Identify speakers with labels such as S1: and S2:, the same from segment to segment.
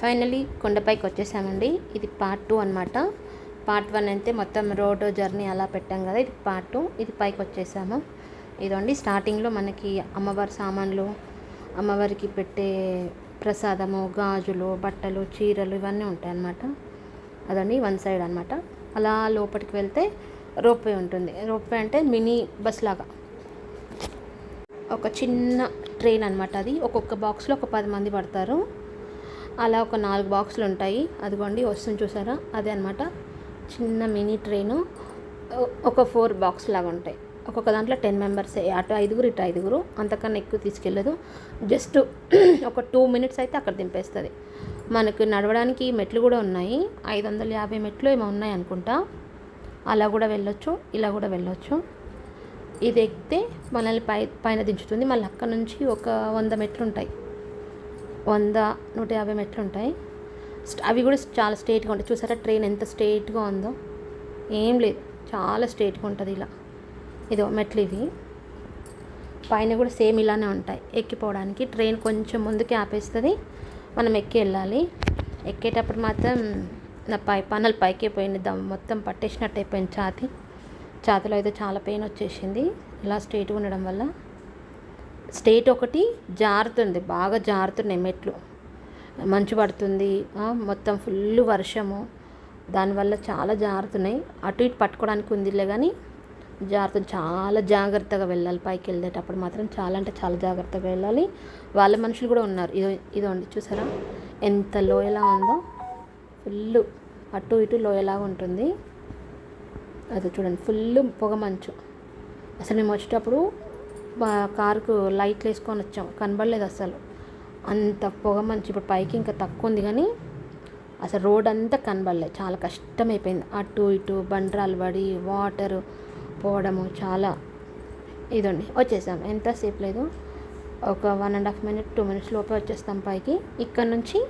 S1: Finally కొండపైకి వచ్చేసామండి. ఇది పార్ట్ టూ అనమాట పార్ట్ వన్ అయితే మొత్తం రోడ్డు జర్నీ అలా పెట్టాం కదా ఇది పార్ట్ టూ ఇది పైకి వచ్చేసాము. ఇదండి స్టార్టింగ్లో మనకి అమ్మవారి సామాన్లు అమ్మవారికి పెట్టే ప్రసాదము గాజులు బట్టలు చీరలు ఇవన్నీ ఉంటాయి అన్నమాట అదండి వన్ సైడ్ అనమాట అలా లోపలికి వెళ్తే రోప్వే ఉంటుంది. రోప్వే అంటే మినీ బస్ లాగా. ఒక చిన్న ట్రైన్ అనమాట అది. ఒక్కొక్క బాక్స్లో ఒక పది మంది పడతారు. అలా ఒక నాలుగు బాక్సులు ఉంటాయి. అదిగోండి వస్తుంది చూసారా? అదే అనమాట చిన్న మినీ ట్రైను. ఒక ఫోర్ బాక్స్ లాగా ఉంటాయి. ఒక్కొక్క దాంట్లో టెన్ మెంబర్స్ అటు ఐదుగురు ఇటు ఐదుగురు. అంతకన్నా ఎక్కువ తీసుకెళ్ళదు. జస్ట్ ఒక టూ మినిట్స్ అయితే అక్కడ దింపేస్తుంది. మనకు నడవడానికి మెట్లు కూడా ఉన్నాయి. ఐదు వందల యాభై మెట్లు ఏమో ఉన్నాయి అనుకుంటా. అలా కూడా వెళ్ళొచ్చు ఇలా కూడా వెళ్ళొచ్చు. ఇది ఎక్కితే మనల్ని పై పైన దించుతుంది. మళ్ళీ అక్కడ నుంచి ఒక వంద మెట్లు ఉంటాయి. వంద నూట యాభై మెట్లు ఉంటాయి. అవి కూడా చాలా స్ట్రేట్గా ఉంటాయి. చూసారా ట్రైన్ ఎంత స్ట్రేట్గా ఉందో? ఏం లేదు. చాలా స్ట్రేట్గా ఉంటుంది ఇలా. ఇదో మెట్లు ఇవి. పైన కూడా సేమ్ ఇలానే ఉంటాయి. ఎక్కిపోవడానికి ట్రైన్ కొంచెం ముందుకి ఆపేస్తుంది. మనం ఎక్కి వెళ్ళాలి. ఎక్కేటప్పుడు మాత్రం నా పై పనులు పైకి పోయింది. దమ్ మొత్తం పట్టేసినట్టు అయిపోయింది ఛాతి. ఛాతిలో అయితే చాలా పెయిన్ వచ్చేసింది. ఇలా స్ట్రేట్గా ఉండడం వల్ల స్టేట్ ఒకటి జారుతుంది బాగా జారుతున్నాయి మెట్లు. మంచు పడుతుంది మొత్తం ఫుల్ వర్షము. దానివల్ల చాలా జారుతున్నాయి. అటు ఇటు పట్టుకోవడానికి ఉందిలే కానీ జాగ్రత్త చాలా జాగ్రత్తగా వెళ్ళాలి పైకి వెళ్ళేటప్పుడు మాత్రం చాలా అంటే చాలా జాగ్రత్తగా వెళ్ళాలి. వాళ్ళ మనుషులు కూడా ఉన్నారు. ఇదో ఇదోండి చూసారా? ఎంత లోయలా ఉందో. ఫుల్ అటు ఇటు లోయలాగా ఉంటుంది. అది చూడండి ఫుల్ పొగ మంచు. అసలు మేము వచ్చేటప్పుడు కారుకు లైట్లు వేసుకొని వచ్చాం. కనబడలేదు అసలు. అంత పొగ మంచి. ఇప్పుడు పైకి ఇంకా తక్కువ ఉంది కానీ అసలు రోడ్ అంతా కనబడలేదు చాలా కష్టమైపోయింది. అటు ఇటు బండరాలు పడి వాటర్ పోవడము చాలా ఇదండి. వచ్చేసాం. ఎంతసేపు లేదు? ఒక one and half minute two minutes లోపే వచ్చేస్తాం పైకి. ఇక్కడ నుంచి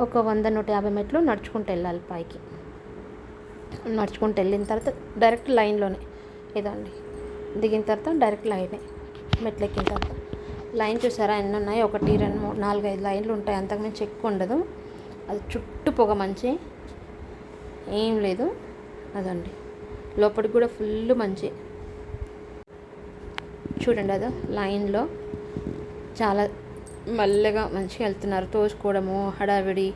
S1: ఒక వంద నూట యాభై మెట్లు నడుచుకుంటూ వెళ్ళాలి పైకి. నడుచుకుంటూ వెళ్ళిన తర్వాత డైరెక్ట్ లైన్లోనే ఇదండి. దిగిన తర్వాత డైరెక్ట్ లైనే మెట్లు ఎక్కిన తర్వాత లైన్ చూసారా? ఎన్ని ఉన్నాయి? ఒకటి రెండు మూడు నాలుగు ఐదు లైన్లు ఉంటాయి. అంతకుమించి ఎక్కువ ఉండదు. అది చుట్టూ పొగ మంచి. ఏం లేదు. అదండి. లోపలికి కూడా ఫుల్ మంచి. చూడండి అదో లైన్లో. చాలా మెల్లగా మంచిగా వెళ్తున్నారు. తోసుకోవడము హడావిడి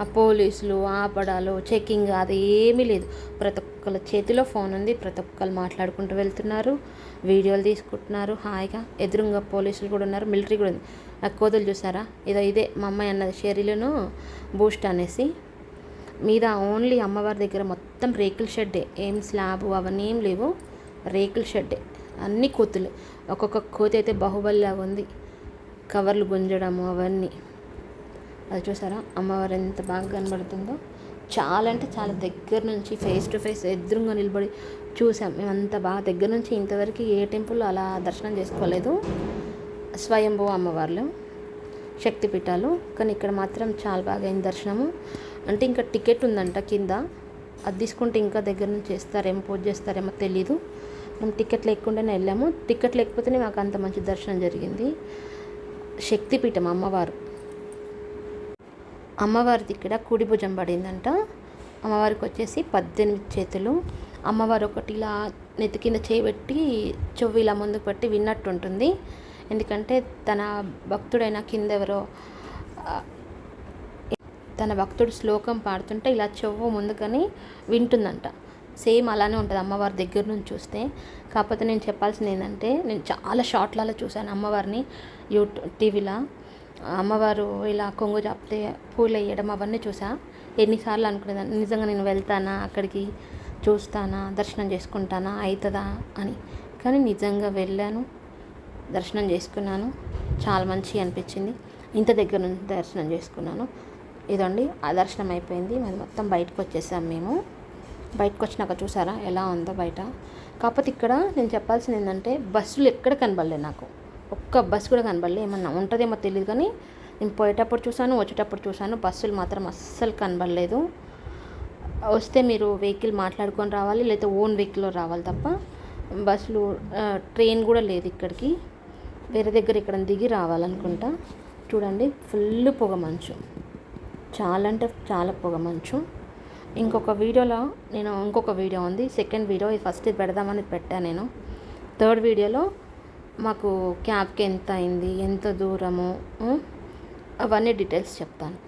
S1: ఆ పోలీసులు ఆపడాలు చెకింగ్ అది ఏమీ లేదు. ప్రతి ఒక్కళ్ళ చేతిలో ఫోన్ ఉంది. ప్రతి ఒక్కరు మాట్లాడుకుంటూ వెళ్తున్నారు. వీడియోలు తీసుకుంటున్నారు. హాయిగా ఎదురుగా పోలీసులు కూడా ఉన్నారు. మిలిటరీ కూడా ఉంది. ఆ కోతులు చూసారా? ఇదో ఇదే మా అమ్మాయి అన్నది షెరీలను బూస్ట్ అనేసి. మీద ఓన్లీ అమ్మవారి దగ్గర మొత్తం రేకుల షెడ్డే. ఏం స్లాబ్ అవన్నీ ఏం లేవు. రేకుల షెడ్డే. అన్ని కోతులు. ఒక్కొక్క కోతి అయితే బాహుబలిలాగా ఉంది. కవర్లు గుంజడము అవన్నీ. అది చూసారా? అమ్మవారు ఎంత బాగా కనబడుతుందో. చాలా అంటే చాలా దగ్గర నుంచి ఫేస్ టు ఫేస్ ఎదురుగా నిలబడి చూసాం. మేము అంత బాగా దగ్గర నుంచి ఇంతవరకు ఏ టెంపుల్ అలా దర్శనం చేసుకోలేదు. స్వయంభూ అమ్మవార్లు శక్తిపీఠాలు కానీ ఇక్కడ మాత్రం చాలా బాగా అయింది దర్శనము. అంటే ఇంకా టికెట్ ఉందంట కింద. అది తీసుకుంటే ఇంకా దగ్గర నుంచి చేస్తారేమో పూజ చేస్తారేమో తెలీదు. మేము టికెట్ లేకుండానే వెళ్ళాము. టికెట్ లేకపోతేనే మాకు అంత మంచి దర్శనం జరిగింది. శక్తిపీఠం అమ్మవారు. అమ్మవారిది ఇక్కడ కుడి భుజం పడిందంట. అమ్మవారికి వచ్చేసి పద్దెనిమిది చేతులు. అమ్మవారు ఒకటి ఇలా నెత్తి కింద చేయబెట్టి చెవి ఇలా ముందుకు పెట్టి విన్నట్టు ఉంటుంది ఎందుకంటే తన భక్తుడైన కింద ఎవరో తన భక్తుడు శ్లోకం పాడుతుంటే ఇలా చెవు ముందుకని వింటుందంట. సేమ్ అలానే ఉంటుంది అమ్మవారి దగ్గర నుంచి చూస్తే. కాకపోతే నేను చెప్పాల్సింది ఏంటంటే నేను చాలా షార్ట్లలో చూశాను అమ్మవారిని యూట్యూబ్ టీవీలో. అమ్మవారు ఇలా కొంగు చాపితే పూలు వేయడం అవన్నీ చూసా ఎన్నిసార్లు అనుకునేదాన్ని. నిజంగా నేను వెళ్తానా అక్కడికి చూస్తానా దర్శనం చేసుకుంటానా అవుతుందా అని. కానీ నిజంగా వెళ్ళాను దర్శనం చేసుకున్నాను. చాలా మంచిగా అనిపించింది. ఇంత దగ్గర నుంచి దర్శనం చేసుకున్నాను. ఇదండి ఆ దర్శనం అయిపోయింది. మరి మొత్తం బయటకు వచ్చేసాం మేము. బయటకు వచ్చినాక చూసారా? ఎలా ఉందో బయట. కాకపోతే ఇక్కడ నేను చెప్పాల్సింది ఏంటంటే బస్సులు ఎక్కడ కనబడలేదు నాకు. ఒక్క బస్సు కూడా కనబడలేదు ఏమన్నా ఉంటుందేమో తెలియదు కానీ నేను పోయేటప్పుడు చూశాను వచ్చేటప్పుడు చూశాను బస్సులు మాత్రం అస్సలు కనబడలేదు. వస్తే మీరు వెహికల్ మాట్లాడుకొని రావాలి లేకపోతే ఓన్ వెహికల్లో రావాలి తప్ప బస్సులు ట్రైన్ కూడా లేదు ఇక్కడికి. వేరే దగ్గర ఇక్కడ దిగి రావాలనుకుంటా. చూడండి ఫుల్ పొగ మంచు. చాలా అంటే చాలా పొగ మంచు. ఇంకొక వీడియోలో నేను ఇంకొక వీడియో ఉంది. సెకండ్ వీడియో ఇది ఫస్ట్ ఇది పెడదామని పెట్టాను నేను. థర్డ్ వీడియోలో మాకు క్యాబ్కి ఎంత అయింది ఎంత దూరము అవన్నీ డీటెయిల్స్ చెప్తాను.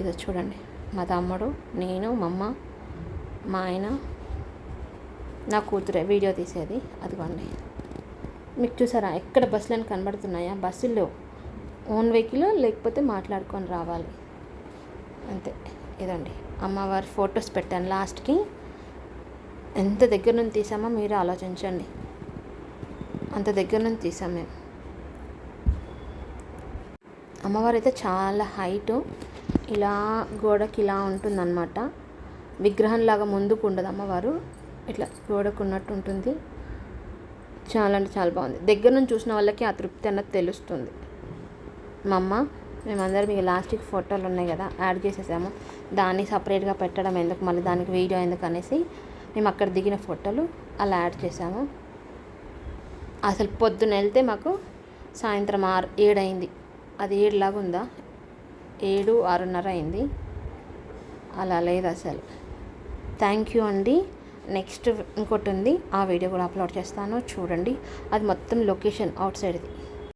S1: ఇదో చూడండి. మా తమ్ముడు నేను మా అమ్మ మా ఆయన నా కూతురే వీడియో తీసేది. అదిగోండి. మీకు చూసారా? ఎక్కడ బస్సులను కనబడుతున్నాయా? బస్సుల్లో ఓన్ వెహికల్ లేకపోతే మాట్లాడుకొని రావాలి. అంతే. ఇదండి. అమ్మవారి ఫొటోస్ పెట్టాను లాస్ట్కి. ఎంత దగ్గర నుంచి తీసామో మీరు ఆలోచించండి. అంత దగ్గర నుంచి తీసాం మేము. అమ్మవారు అయితే చాలా హైటు ఇలా గోడకి ఇలా ఉంటుందన్నమాట. విగ్రహంలాగా ముందుకు ఉండదు అమ్మవారు. ఇట్లా గోడకు ఉన్నట్టు ఉంటుంది. చాలా అంటే చాలా బాగుంది. దగ్గర నుంచి చూసిన వాళ్ళకి ఆ తృప్తి అన్నది తెలుస్తుంది. మా అమ్మ మేమందరం ఇక లాస్ట్కి ఫోటోలు ఉన్నాయి కదా యాడ్ చేసేసాము. దాన్ని సపరేట్గా పెట్టడం ఎందుకు మళ్ళీ దానికి వీడియో ఎందుకు అనేసి మేము అక్కడ దిగిన ఫోటోలు అలా యాడ్ చేసాము. అసలు పొద్దున వెళ్తే మాకు సాయంత్రం ఆరు ఏడు అయింది అది ఏడులాగా ఉందా? ఏడు ఆరున్నర అయింది. అలా లేదు అసలు. థ్యాంక్ యూ అండి. నెక్స్ట్ ఇంకోటి ఉంది ఆ వీడియో కూడా అప్లోడ్ చేస్తాను చూడండి. అది మొత్తం లొకేషన్ అవుట్ సైడ్ది.